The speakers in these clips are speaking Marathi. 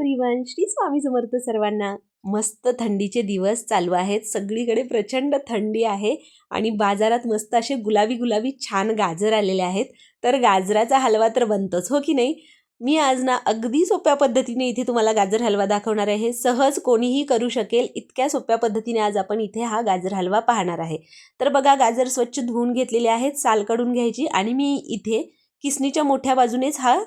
एव्हरीवन श्री स्वामी समर्थ सर्वांना मस्त थंडीचे दिवस चालू आहेत. सगळीकडे प्रचंड थंडी आहे आणि बाजारात मस्त असे गुलाबी गुलाबी छान गाजर आलेले आहेत. तर गाजराचा हलवा तर बनतोच हो की नाही? मी आज ना अगदी सोप्या पद्धतीने इथे तुम्हाला गाजर हलवा दाखवणार आहे. सहज कोणीही करू शकेल इतक्या सोप्या पद्धतीने आज आपण इथे हा गाजर हलवा पाहणार आहे. तर बघा गाजर स्वच्छ धुवून घेतलेले आहेत साल काढून घ्यायची आणि मी इथे किसणीच्या मोठ्या बाजूनेच हा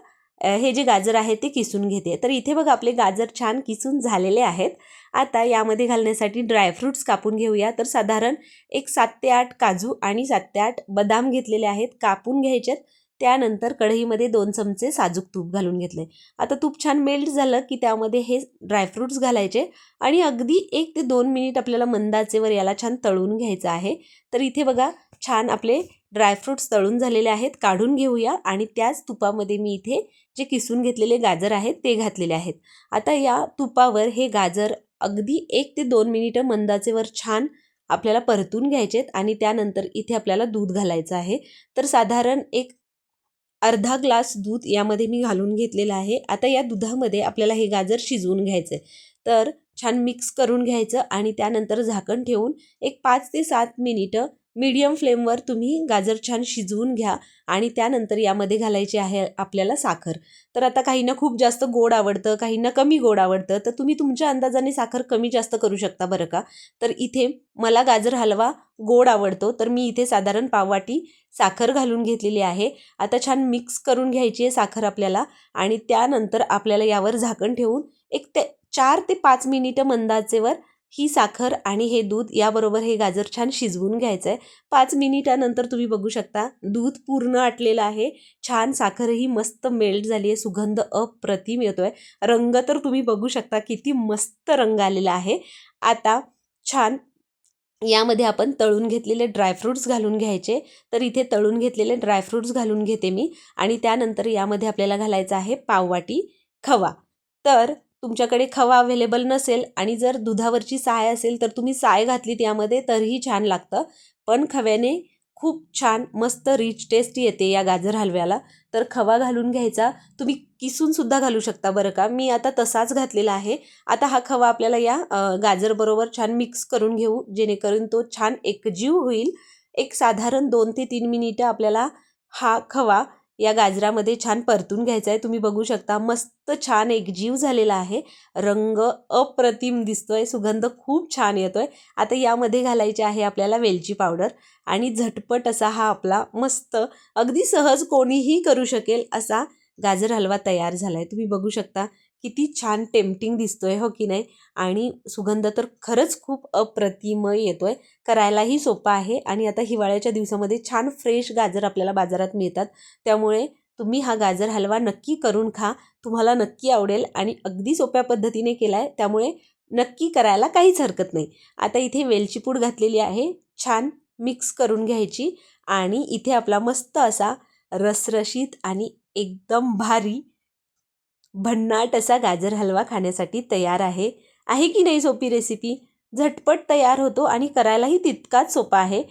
हे जे गाजर आहे ते किसून घेते. तर इथे बघा आपले गाजर छान किसून झालेले आहेत. आता यामध्ये घालण्यासाठी ड्रायफ्रूट्स कापून घेऊया. तर साधारण एक सात ते आठ काजू आणि सात ते आठ बदाम घेतलेले आहेत. कापून घ्यायच्यात त्यानंतर कढईमध्ये दोन चमचे साजूक तूप घालून घेतले आता तूप छान मेल्ट झालं की त्यामध्ये हे ड्रायफ्रूट्स घालायचे आणि अगदी एक ते दोन मिनिट आपल्याला मंदाचेवर याला छान तळून घ्यायचं आहे. तर इथे बघा छान आपले ड्रायफ्रूट्स तळून झालेले आहेत काढून घेऊया आणि त्याच तुपामध्ये मी इथे जे किसून घेतलेले गाजर आहेत ते घातलेले आहेत. आता या तुपावर हे गाजर अगदी एक ते दोन मिनिटं मंदाचेवर छान आपल्याला परतून घ्यायचेत आणि त्यानंतर इथे आपल्याला दूध घालायचं आहे. तर साधारण एक अर्धा ग्लास दूध यामध्ये मी घालून घेतलेलं आहे. आता या दुधामध्ये आपल्याला हे गाजर शिजवून घ्यायचं आहे तर छान मिक्स करून घ्यायचं आणि त्यानंतर झाकण ठेवून एक पाच ते सात मिनिटं मीडियम फ्लेमवर तुम्ही गाजर छान शिजवून घ्या आणि त्यानंतर यामध्ये घालायची आहे आपल्याला साखर. तर आता काहींना खूप जास्त गोड आवडतं काहींना कमी गोड आवडतं तर तुम्ही तुमच्या अंदाजाने साखर कमी जास्त करू शकता बरं का? तर इथे मला गाजर हलवा गोड आवडतो तर मी इथे साधारण पाववाटी साखर घालून घेतलेली आहे. आता छान मिक्स करून घ्यायची आहे साखर आपल्याला आणि त्यानंतर आपल्याला यावर झाकण ठेवून एक ते चार ते पाच मिनिटं मंदाचेवर ही साखर आणि हे दूध याबरोबर हे गाजर छान शिजवून घ्यायचं आहे पाच मिनिटानंतर तुम्ही बघू शकता दूध पूर्ण आटलेलं आहे. छान साखरही मस्त मेल्ट झाली आहे सुगंध अप्रतिम येतो आहे रंग तर तुम्ही बघू शकता किती मस्त रंग आलेला आहे. आता छान यामध्ये आपण तळून घेतलेले ड्रायफ्रूट्स घालून घ्यायचे. तर इथे तळून घेतलेले ड्रायफ्रूट्स घालून घेते मी. आणि त्यानंतर यामध्ये आपल्याला घालायचं आहे पाववाटी खवा. तर तुमच्याकडे खवा अवेलेबल नसेल आणि जर दुधावरची साय असेल तर तुम्ही साय घातलीत त्यामध्ये तरीही छान लागतं. पण खव्याने खूप छान मस्त रिच टेस्ट येते या गाजर हलव्याला. तर खवा घालून घ्यायचा. तुम्ही किसूनसुद्धा घालू शकता बरं का. मी आता तसाच घातलेला आहे. आता हा खवा आपल्याला या गाजरबरोबर छान मिक्स करून घेऊ. जेणेकरून तो छान एकजीव होईल. एक साधारण दोन ते तीन मिनिटं आपल्याला हा खवा या गाजरामध्ये छान परतून घ्यायचं आहे. तुम्ही बघू शकता मस्त छान एकजीव झालेला आहे. रंग अप्रतिम दिसतोय सुगंध खूप छान येतोय. आता यामध्ये घालायचे आहे आपल्याला वेलची पावडर आणि झटपट असा हा आपला मस्त अगदी सहज कोणीही करू शकेल असा गाजर हलवा तयार झाला आहे तुम्ही बघू शकता किती छान टेम्पटिंग दिसतोय हो की नाही? आणि सुगंध तर खरंच खूप अप्रतिम येतोय. करायलाही सोपा आहे आणि आता हिवाळ्याच्या दिवसामध्ये छान फ्रेश गाजर आपल्याला बाजारात मिळतात. त्यामुळे तुम्ही हा गाजर हलवा नक्की करून खा. तुम्हाला नक्की आवडेल आणि अगदी सोप्या पद्धतीने केला आहे त्यामुळे नक्की करायला काहीच हरकत नाही. आता इथे वेलची पूड घातलेली आहे. छान मिक्स करून घ्यायची आणि इथे आपला मस्त असा रसरशीत आणि एकदम भारी भन्नाट असा गाजर हलवा खाण्यासाठी तयार आहे. आहे की नाही सोपी रेसिपी झटपट तयार होतो आणि करायलाही तितकाच सोपा आहे.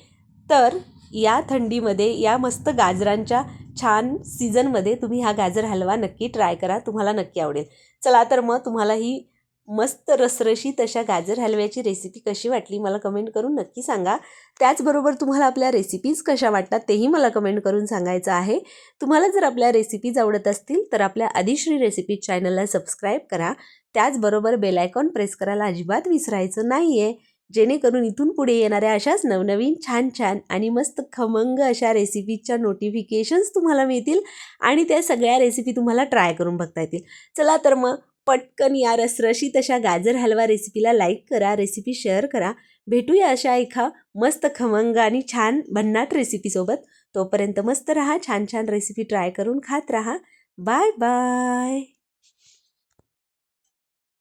तर या थंडीमध्ये या मस्त गाजरांच्या छान सीझनमध्ये तुम्ही हा गाजर हलवा नक्की ट्राय करा. तुम्हाला नक्की आवडेल. चला तर मग तुम्हाला ही मस्त रसरशीत अशा गाजर हलव्याची रेसिपी कशी वाटली मला कमेंट करून नक्की सांगा. त्याचबरोबर तुम्हाला आपल्या रेसिपीज कशा वाटतात तेही मला कमेंट करून सांगायचं आहे. तुम्हाला जर आपल्या रेसिपीज आवडत असतील तर आपल्या आदिश्री रेसिपी चॅनलला सबस्क्राईब करा. त्याचबरोबर बेलायकॉन प्रेस करायला अजिबात विसरायचं नाही आहे जेणेकरून इथून पुढे येणाऱ्या अशाच नवनवीन छान छान आणि मस्त खमंग अशा रेसिपीजच्या नोटिफिकेशन्स तुम्हाला मिळतील आणि त्या सगळ्या रेसिपी तुम्हाला ट्राय करून बघता येतील. चला तर मग पटकन या रसरशीत अशा गाजर हलवा रेसिपीला लाईक करा रेसिपी शेअर करा. भेटूया अशा एका मस्त खमंग आणि छान भन्नाट रेसिपीसोबत तोपर्यंत मस्त रहा छान छान रेसिपी ट्राय करून खात राहा. Bye bye